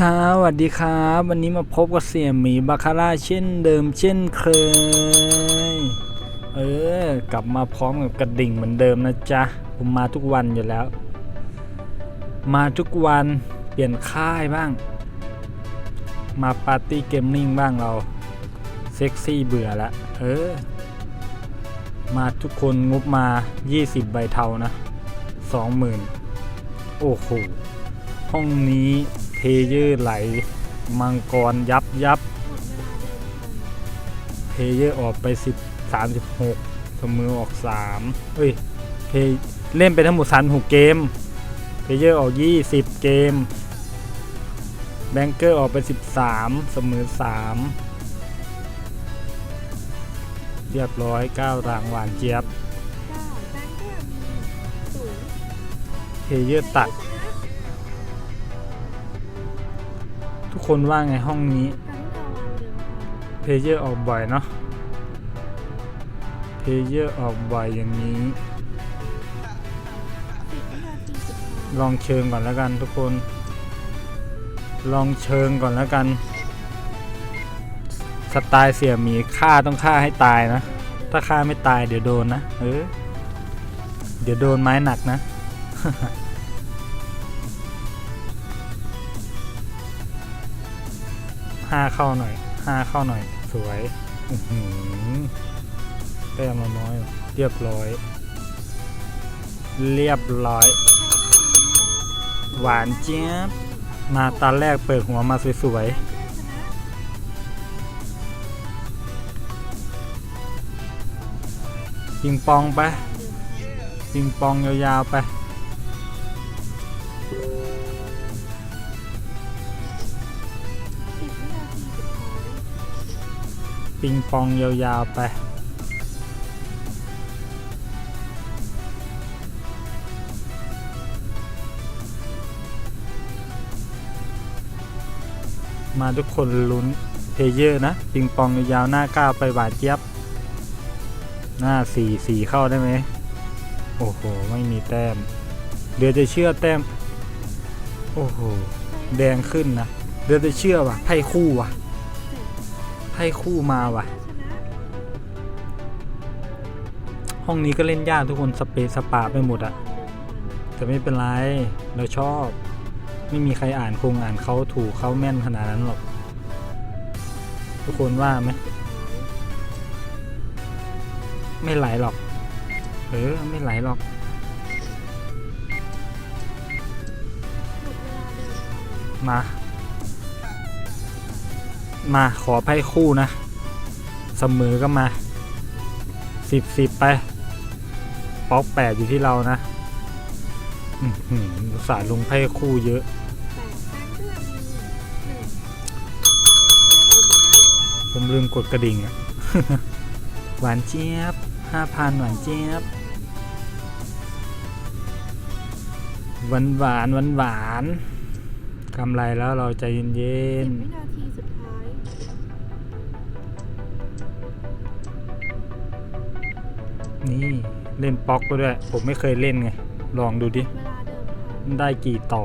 สวัสดีครับ วันนี้มาพบกับเสี่ยหมีบาคาร่าเช่นเดิมเช่นเคย เออ กลับมาพร้อมกับกระดิ่งเหมือนเดิมนะจ๊ะ ผมมาทุกวันอยู่แล้ว มาทุกวันเปลี่ยนค่ายบ้าง มาปาร์ตี้เกมมิ่งบ้างเรา เซ็กซี่เบื่อละ เออ มาทุกคนงบมา 20 ใบเทานะ 20,000 โอ้โห ห้องนี้ เทเยอร์ไหล มังกรยับยับเพเยอร์ออกไป 10 36เสมอออก 3 เอ้ยเพเล่นไปทั้งหมด36เกมเพเยอร์ออก 20 เกม แบงเกอร์ออกไป 13 เสมอ 3 เรียบร้อย 9 รางหวานเจี๊ยบเพเยอร์ตัด ทุกคนว่าไงห้องนี้ เพเยอร์ออกบ่อยเนาะเพเยอร์ออกบ่อยอย่างนี้ ลองเชิงก่อนแล้วกันทุกคน ลองเชิงก่อนแล้วกัน สไตล์เสี่ยหมีฆ่าต้องฆ่าให้ตายนะ ถ้าฆ่าไม่ตายเดี๋ยวโดนนะ เออ เดี๋ยวโดนไม้หนักนะ ห้าเข้าหน่อยห้าเข้าหน่อย สวยอือหือแต้มเราน้อย เรียบร้อย เรียบร้อย หวานเจี๊ยบ มาตอนแรกเปิดหัวมาสวยๆปิงปองไปปิงปองยาวๆไป ปิงปองยาวๆไป มาทุกคนลุ้นเพเยอร์นะ ปิงปองยาวๆหน้าก้าวไปหวานเจี๊ยบ หน้าสี่สี่เข้าได้ไหม โอ้โห ไม่มีแต้ม เดี๋ยวจะเชื่อแต้ม โอ้โห แดงขึ้นนะ เดี๋ยวจะเชื่อว่ะไพ่คู่ว่ะ ไพ่คู่มาว่ะ ห้องนี้ก็เล่นยากทุกคนสเปซสปาไปหมดอะแต่ไม่เป็นไรเราชอบ ไม่มีใครอ่านคงอ่านเขาถูกเขาแม่นขนาดนั้นหรอก ทุกคนว่าไหมไม่ไหลหรอก เออ ไม่ไหลหรอก มา มาขอไพ่คู่นะ เสมอก็มาสิบสิบไป ป๊อกแปดอยู่ที่เรานะสาห์ลงไพ่คู่เยอะ ผมลืมกดกระดิ่งอะหวานเจี๊ยบห้าพันหวานเจี๊ยบหวานหวานหวานหวานกำไรแล้วเราใจเย็นสิ นี่เล่นป๊อกไปด้วย ผมไม่เคยเล่นไง ลองดูดิ ได้กี่ต่อ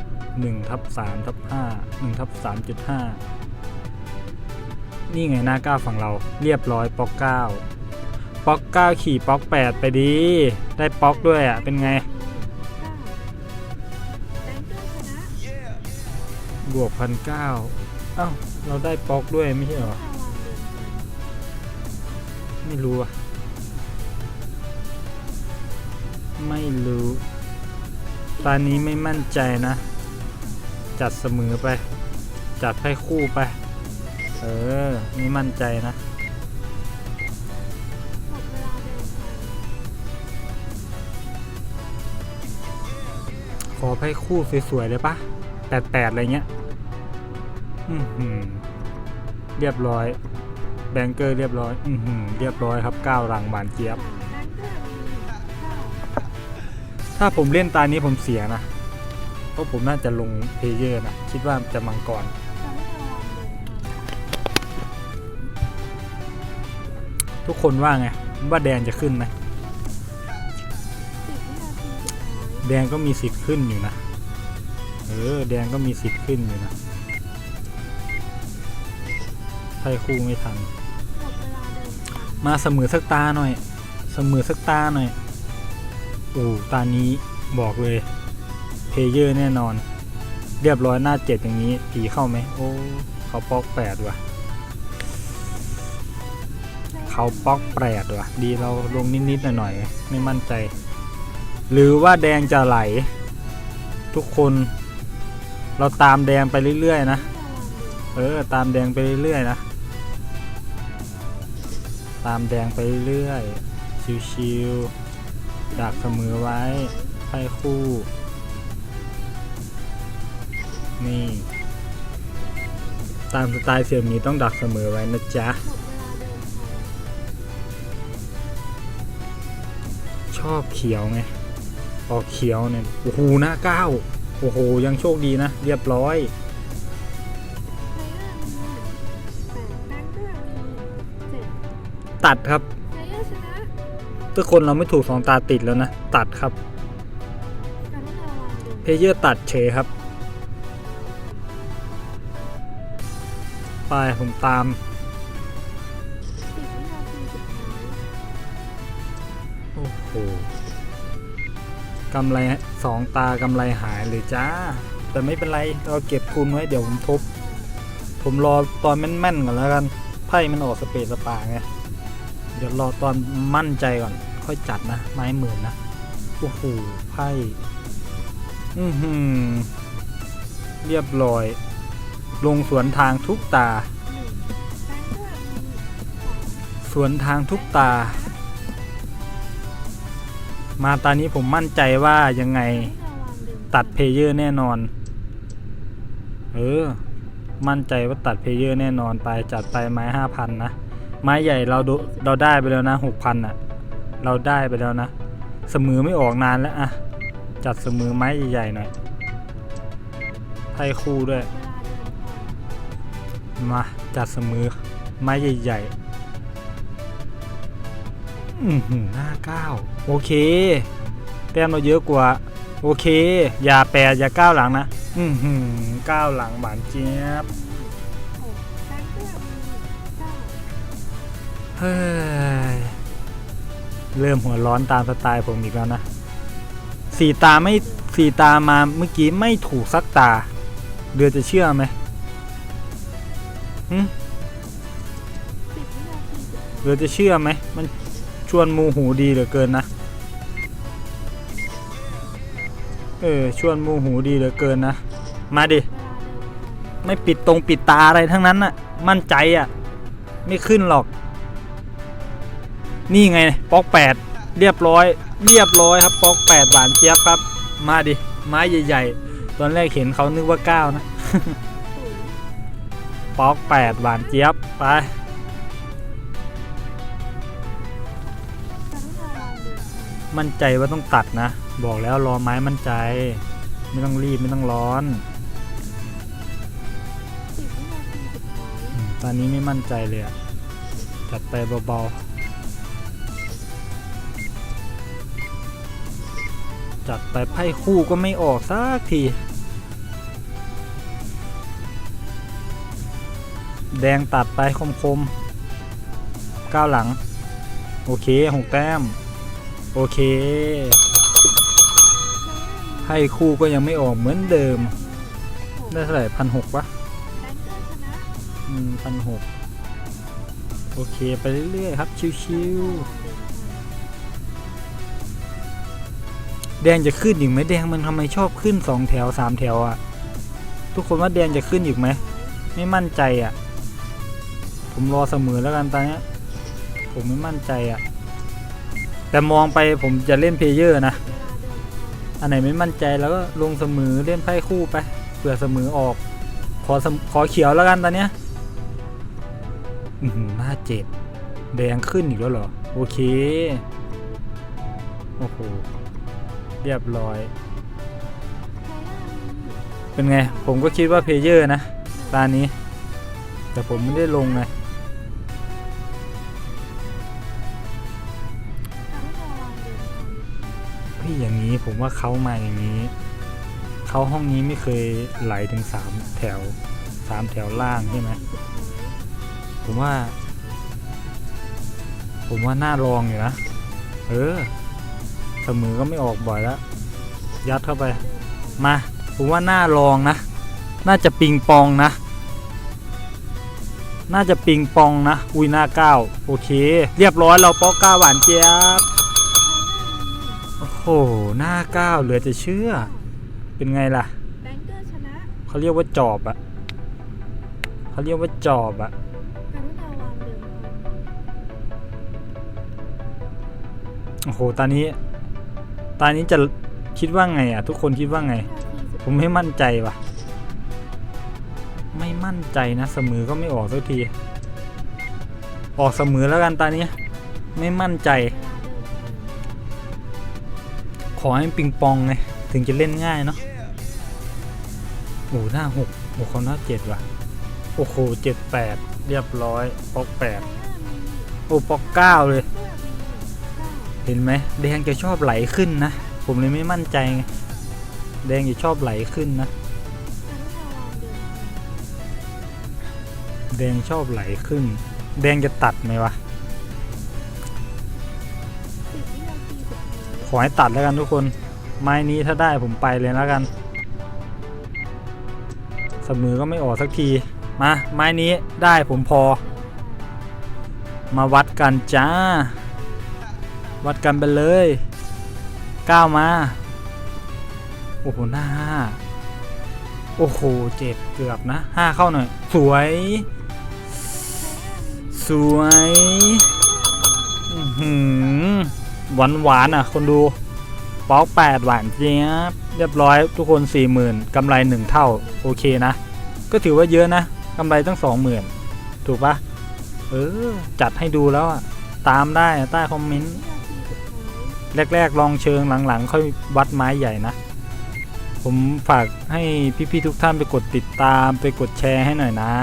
1ทับ3ทับ5 1ทับ3.5 นี่ไงหน้าก้าฝั่งเราเรียบร้อยป๊อกเก้าป๊อกเก้าขี่ป๊อกแปดไปดี ได้ป๊อกด้วยอะ เป็นไงบงเกบวกพันเก้าเอ้าเราได้ป๊อกด้วยไม่ใช่หรอ ไม่รู้อะ ไม่รู้ ตอนนี้ไม่มั่นใจนะ จัดเสมอไป จัดให้คู่ไป เออ ไม่มั่นใจนะขอไพ่คู่สวยๆเลยปะแปดแปดอะไรเงี้ย อือหือเรียบร้อย แบงเกอร์เรียบร้อย อือหือเรียบร้อยครับเก้ารังหวานเจี๊ยบ ถ้าผมเล่นตานี้ผมเสียนะ เพราะผมน่าจะลงเพลเยอร์นะ คิดว่าจะมังกร ทุกคนว่าไง ว่าแดงจะขึ้นไหมแดงก็มีสิทธิ์ขึ้นอยู่นะ เออ แดงก็มีสิทธิ์ขึ้นอยู่นะไพ่คู่ไม่ทันหมดเวลาเดิมพัน มาเสมอสักตาหน่อย เสมอสักตาหน่อย โอ้ตานี้บอกเลยเพเยอร์แน่นอน เรียบร้อยหน้าเจ็ดอย่างนี้ผีเข้าไหมโอ้เขาปอกแปดว่ะเขาปอกแปดว่ะ ดีเราลงนิดๆหน่อยๆไม่มั่นใจ หรือว่าแดงจะไหล ทุกคน เราตามแดงไปเรื่อยๆนะเออตามแดงไปเรื่อยๆนะตามแดงไปเรื่อยๆชิวๆ ดักเสมอไว้ไพ่คู่ นี่ ตามสไตล์เสี่ยมีต้องดักเสมอไว้นะจ๊ะ ชอบเขียวไง ออกเขียวเนี่ย โอ้โหหน้าเก้า โอ้โห ยังโชคดีนะ เรียบร้อยตัดครับ ทุกคนเราไม่ถูกสองตาติดแล้วนะ ตัดครับเราวางเดิมเพเยอร์ตัดเฉยครับ ไปผมตาม โอ้โหกำไรสองตากำไรหายเลยจ้า แต่ไม่เป็นไร เราเก็บทุนไว้เดี๋ยวผมทบ ผมรอตอนแม่นๆก่อนแล้วกัน ไพ่มันออกสเปซสปาไง เดี๋ยวรอตอนมั่นใจก่อน ค่อยจัดนะ ไม้หมื่นนะ โอ้โห ไพ่ อือหือ เรียบร้อย ลงสวนทางทุกตา สวนทางทุกตา มาตอนนี้ผมมั่นใจว่ายังไงตัดเพลเยอร์แน่นอน เออ มั่นใจว่าตัดเพลเยอร์แน่นอนไปจัดไปไม้ห้าพันนะ ไม้ใหญ่เราดูเราได้ไปแล้วนะหกพันอะ เราได้ไปแล้วนะ เสมอไม่ออกนานแล้วอะ จัดเสมอไม้ใหญ่ๆหน่อยไพ่คู่ด้วย มาจัดเสมอไม้ใหญ่ๆ อือหือหน้าเก้าโอเค แต้มเราเยอะกว่า โอเค อย่าแปดอย่าก้าวหลังนะ อือหือก้าวหลังหวานเจี๊ยบ เฮ้ย เริ่มหัวร้อนตามสไตล์ผมอีกแล้วนะ สีตาไม่สีตามาเมื่อกี้ไม่ถูกสักตา เดือจะเชื่อไหมหเดือจะเชื่อไหม มันชวนมูหูดีเหลือเกินนะ เออ ชวนมูหูดีเหลือเกินนะ มาดิ ไม่ปิดตรงปิดตาอะไรทั้งนั้นน่ะ มั่นใจอะ ไม่ขึ้นหรอก นี่ไงป๊อกแปดเรียบร้อย เรียบร้อยครับป๊อกแปดหวานเจี๊ยบครับ มาดิไม้ใหญ่ ๆ ตอนแรกเห็นเขานึกว่าเก้านะศูนย์ป๊อกแปดหวานเจี๊ยบไปการที่เราวางเดิมพันมั่นใจว่าต้องตัดนะ บอกแล้วรอไม้มั่นใจ ไม่ต้องรีบไม่ต้องร้อนสิบวินาทีสุดท้ายอมตอนนี้ไม่มั่นใจเลยอะจัดไปเบาๆ จัดไปไพ่คู่ก็ไม่ออกสักที แดงตัดไปคมๆก้าวหลัง โอเคหกแต้ม โอเค ไพ่คู่ก็ยังไม่ออกเหมือนเดิม ได้เท่าไหร่พันหกปะพันหกโอเค ไปเรื่อยๆครับ ชิวๆ แดงจะขึ้นอีกไหมแดงมันทำไมชอบขึ้นสองแถวสามแถวอะทุกคนว่าแดงจะขึ้นอีกไหมไม่มั่นใจอะผมรอเสมอแล้วกันตอนนี้ผมไม่มั่นใจอะแต่มองไปผมจะเล่นเพลเยอร์นะ อันไหนไม่มั่นใจแล้วก็ลงเสมอเล่นไพ่คู่ไปเผื่อเสมอออก ขอขอเขียวแล้วกันตอนเนี้ยอือหือหน้าเจ็บแดงขึ้นอีกแล้วเหรอ โอเค โอ้โห เรียบร้อย เป็นไง ผมก็คิดว่าเพลเยอร์นะ ตานี้ แต่ผมไม่ได้ลงไงการที่อย่างนี้ผมว่าเขามาอย่างนี้ เขาห้องนี้ไม่เคยไหลถึงสามแถวสามแถวล่างใช่ไหมผมว่า ผมว่าน่าลองอยู่นะ เออ เสมอก็ไม่ออกบ่อยแล้ว ยัดเข้าไป มาผมว่าน่าลองนะ น่าจะปิงปองนะ น่าจะปิงปองนะ อุ้ยหน้าเก้าโอเค เรียบร้อยเราป๊อกเก้าหวานเจี๊ยบโอ้โหหน้าเก้าเหลือจะเชื่อ เป็นไงล่ะแบงเกอร์ชนะเขาเรียกว่าจอบอะเขาเรียกว่าจอบอะกรุณาวางเดิมพันโอ้โห ตอนนี้ ตอนนี้จะคิดว่าไงอะทุกคนคิดว่าไงนาทีสุดผมไม่มั่นใจว่ะ ไม่มั่นใจนะเสมอก็ไม่ออกสักที ออกเสมอแล้วกันตอนนี้ ไม่มั่นใจเวลาเดิมพันขอให้ปิงปองไงถึงจะเล่นง่ายเนาะโอ้หน้าหกโอ้เขาหน้าเจ็ดว่ะ โอ้โหเจ็ดแปดเรียบร้อยปอกแปดไทยมีโอ้ปอกเก้าเลย เห็นไหมแดงจะชอบไหลขึ้นนะ ผมเลยไม่มั่นใจไงแดงจะชอบไหลขึ้นนะ แดงชอบไหลขึ้น แดงจะตัดไหมวะขอให้ตัดแล้วกันทุกคน ไม้นี้ถ้าได้ผมไปเลยแล้วกันเสมอก็ไม่ออกสักที มาไม้นี้ได้ผมพอ มาวัดกันจ้า วัดกันไปเลยก้าวมา โอ้โห หน้าห้าโอ้โหเจ็ดเกือบนะห้าเข้าหน่อย สวย สวยหือหวานหวานอะ คนดูป๊อกแปดหวานเจี๊ยบเรียบร้อยทุกคนสี่หมื่นกำไรหนึ่งเท่า โอเคนะ ก็ถือว่าเยอะนะกำไรตั้งสองหมื่นถูกปะเออ จัดให้ดูแล้วอะ ตามได้ใต้คอมเมนต์ แรก ๆ ลองเชิงหลัง ๆ ค่อยวัดไม้ใหญ่นะ ผมฝากให้พี่ๆทุกท่านไปกดติดตามไปกดแชร์ให้หน่อยนะ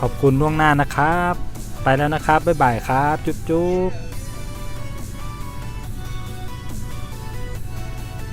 ขอบคุณล่วงหน้านะครับ ไปแล้วนะครับ บ๊ายบายครับ จุ๊บๆ